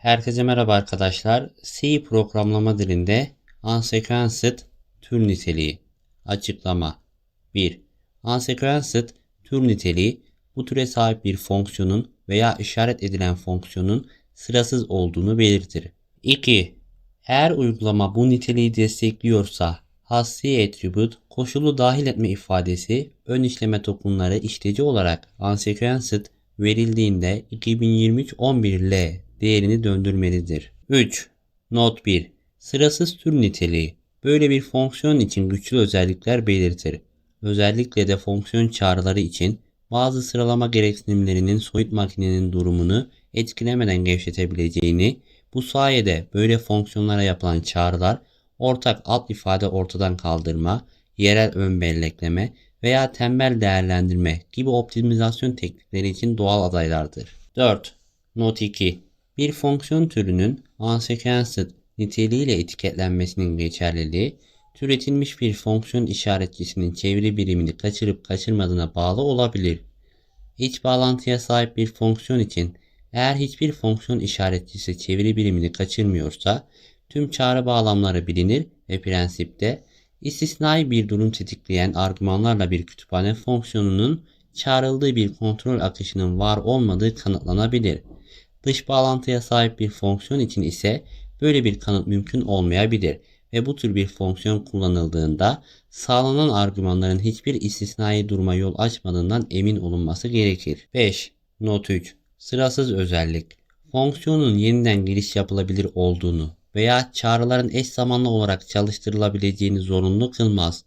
Herkese merhaba arkadaşlar. C programlama dilinde unsequenced tür niteliği açıklama 1. Unsequenced tür niteliği bu türe sahip bir fonksiyonun veya işaret edilen fonksiyonun sırasız olduğunu belirtir. 2. Eğer uygulama bu niteliği destekliyorsa has C attribute koşulu dahil etme ifadesi ön işleme tokenları işleci olarak unsequenced verildiğinde 2023-11L değerini döndürmelidir. 3. Not 1. Sırasız tür niteliği. Böyle bir fonksiyon için güçlü özellikler belirtir. Özellikle de fonksiyon çağrıları için bazı sıralama gereksinimlerinin soyut makinenin durumunu etkilemeden gevşetebileceğini, bu sayede böyle fonksiyonlara yapılan çağrılar ortak alt ifade ortadan kaldırma, yerel ön bellekleme veya tembel değerlendirme gibi optimizasyon teknikleri için doğal adaylardır. 4. Not 2. Bir fonksiyon türünün unsequenced niteliğiyle etiketlenmesinin geçerliliği, türetilmiş bir fonksiyon işaretçisinin çeviri birimini kaçırıp kaçırmadığına bağlı olabilir. İç bağlantıya sahip bir fonksiyon için eğer hiçbir fonksiyon işaretçisi çeviri birimini kaçırmıyorsa tüm çağrı bağlamları bilinir ve prensipte istisnai bir durum tetikleyen argümanlarla bir kütüphane fonksiyonunun çağrıldığı bir kontrol akışının var olmadığı kanıtlanabilir. Dış bağlantıya sahip bir fonksiyon için ise böyle bir kanıt mümkün olmayabilir ve bu tür bir fonksiyon kullanıldığında sağlanan argümanların hiçbir istisnai duruma yol açmadığından emin olunması gerekir. 5. Not 3. Sırasız özellik. Fonksiyonun yeniden giriş yapılabilir olduğunu veya çağrıların eş zamanlı olarak çalıştırılabileceğini zorunlu kılmaz.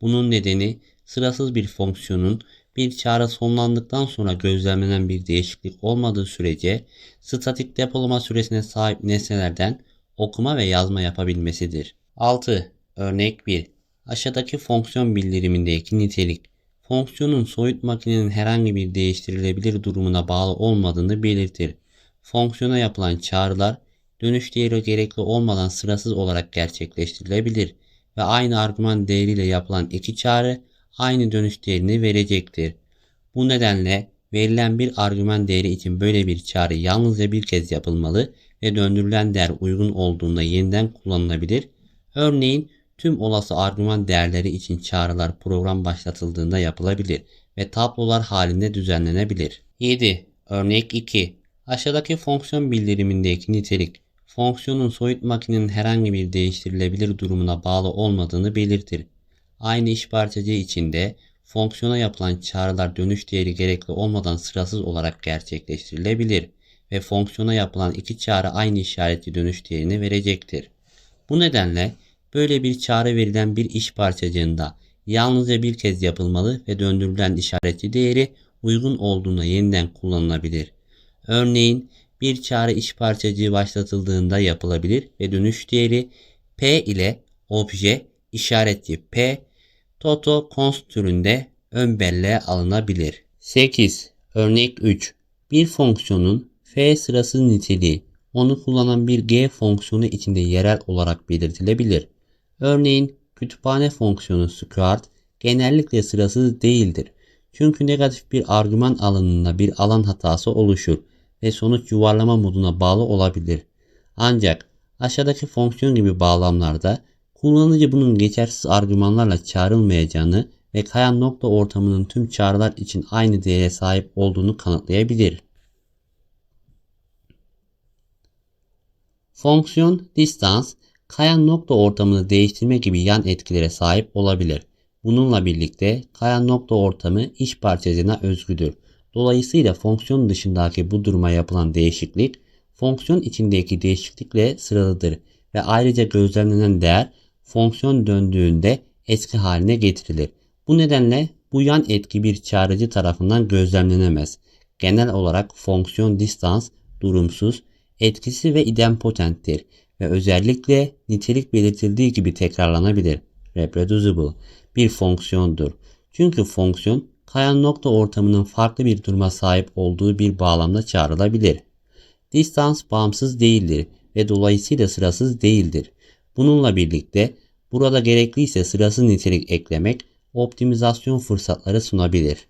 Bunun nedeni sırasız bir fonksiyonun bir çağrı sonlandıktan sonra gözlemlenen bir değişiklik olmadığı sürece statik depolama süresine sahip nesnelerden okuma ve yazma yapabilmesidir. 6. Örnek 1. Aşağıdaki fonksiyon bildirimindeki nitelik fonksiyonun soyut makinenin herhangi bir değiştirilebilir durumuna bağlı olmadığını belirtir. Fonksiyona yapılan çağrılar dönüş değeri gerekli olmadan sırasız olarak gerçekleştirilebilir ve aynı argüman değeriyle yapılan iki çağrı aynı dönüş değerini verecektir. Bu nedenle verilen bir argüman değeri için böyle bir çağrı yalnızca bir kez yapılmalı ve döndürülen değer uygun olduğunda yeniden kullanılabilir. Örneğin tüm olası argüman değerleri için çağrılar program başlatıldığında yapılabilir ve tablolar halinde düzenlenebilir. 7. Örnek 2. Aşağıdaki fonksiyon bildirimindeki nitelik fonksiyonun soyut makinenin herhangi bir değiştirilebilir durumuna bağlı olmadığını belirtir. Aynı iş parçacığı içinde fonksiyona yapılan çağrılar dönüş değeri gerekli olmadan sırasız olarak gerçekleştirilebilir ve fonksiyona yapılan iki çağrı aynı işaretli dönüş değerini verecektir. Bu nedenle böyle bir çağrı verilen bir iş parçacığında yalnızca bir kez yapılmalı ve döndürülen işaretli değeri uygun olduğunda yeniden kullanılabilir. Örneğin bir çağrı iş parçacığı başlatıldığında yapılabilir ve dönüş değeri P ile obje işaretli P Toto const türünde ön belleğe alınabilir. 8. Örnek 3. Bir fonksiyonun f sırası niteliği onu kullanan bir g fonksiyonu içinde yerel olarak belirtilebilir. Örneğin kütüphane fonksiyonu squared genellikle sırasız değildir. Çünkü negatif bir argüman alanında bir alan hatası oluşur ve sonuç yuvarlama moduna bağlı olabilir. Ancak aşağıdaki fonksiyon gibi bağlamlarda kullanıcı bunun geçersiz argümanlarla çağrılmayacağını ve kayan nokta ortamının tüm çağrılar için aynı değere sahip olduğunu kanıtlayabilir. Fonksiyon distance kayan nokta ortamını değiştirme gibi yan etkilere sahip olabilir. Bununla birlikte kayan nokta ortamı iş parçacığına özgüdür. Dolayısıyla fonksiyon dışındaki bu duruma yapılan değişiklik fonksiyon içindeki değişiklikle sıralıdır ve ayrıca gözlemlenen değer fonksiyon döndüğünde eski haline getirilir. Bu nedenle bu yan etki bir çağrıcı tarafından gözlemlenemez. Genel olarak fonksiyon distance durumsuz, etkisi ve idempotenttir ve özellikle nitelik belirtildiği gibi tekrarlanabilir. Reproducible bir fonksiyondur. Çünkü fonksiyon kayan nokta ortamının farklı bir duruma sahip olduğu bir bağlamda çağrılabilir. Distance bağımsız değildir ve dolayısıyla sırasız değildir. Bununla birlikte burada gerekliyse sırasız nitelik eklemek optimizasyon fırsatları sunabilir.